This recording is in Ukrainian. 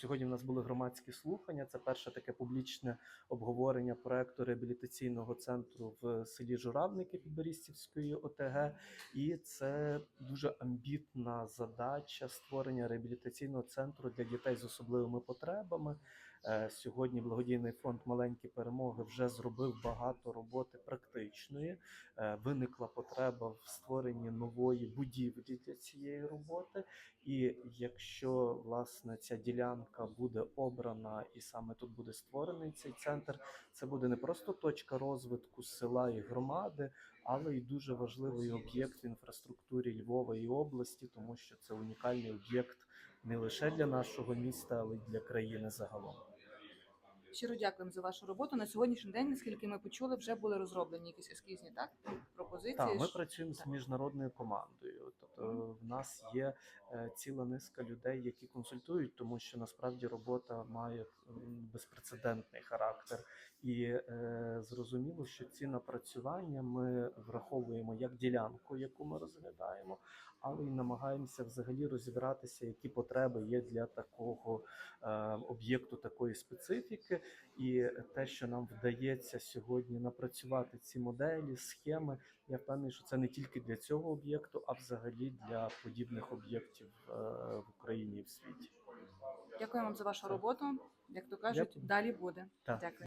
Сьогодні в нас були громадські слухання. Це перше таке публічне обговорення проекту реабілітаційного центру в селі Журавники Підборістівської ОТГ. І це дуже амбітна задача створення реабілітаційного центру для дітей з особливими потребами. Е, Сьогодні благодійний фонд Маленькі перемоги вже зробив багато роботи практичної. Е, Виникла потреба в створенні нової будівлі для цієї роботи. І якщо власне ця ділянка буде обрана, і саме тут буде створений цей центр, це буде не просто точка розвитку села і громади, але й дуже важливий об'єкт в інфраструктурі Львова і області, тому що це унікальний об'єкт не лише для нашого міста, але й для країни загалом. Щиро дякуємо за вашу роботу. На сьогоднішній день, наскільки ми почули, вже були розроблені якісь ескізні так пропозиції. Так, ми працюємо з міжнародною командою. Тобто, в нас є ціла низка людей, які консультують, тому що насправді робота має безпрецедентний характер. І е, зрозуміло, що ці напрацювання ми враховуємо як ділянку, яку ми розглядаємо, але й намагаємося взагалі розібратися, які потреби є для такого е, об'єкту такої специфіки. І те, що нам вдається сьогодні напрацювати ці моделі, схеми, я впевнений, що це не тільки для цього об'єкту, а взагалі для подібних об'єктів е, в Україні і в світі. Дякуємо вам за вашу роботу. Як то кажуть, Дякую. далі буде. Так. Дякую.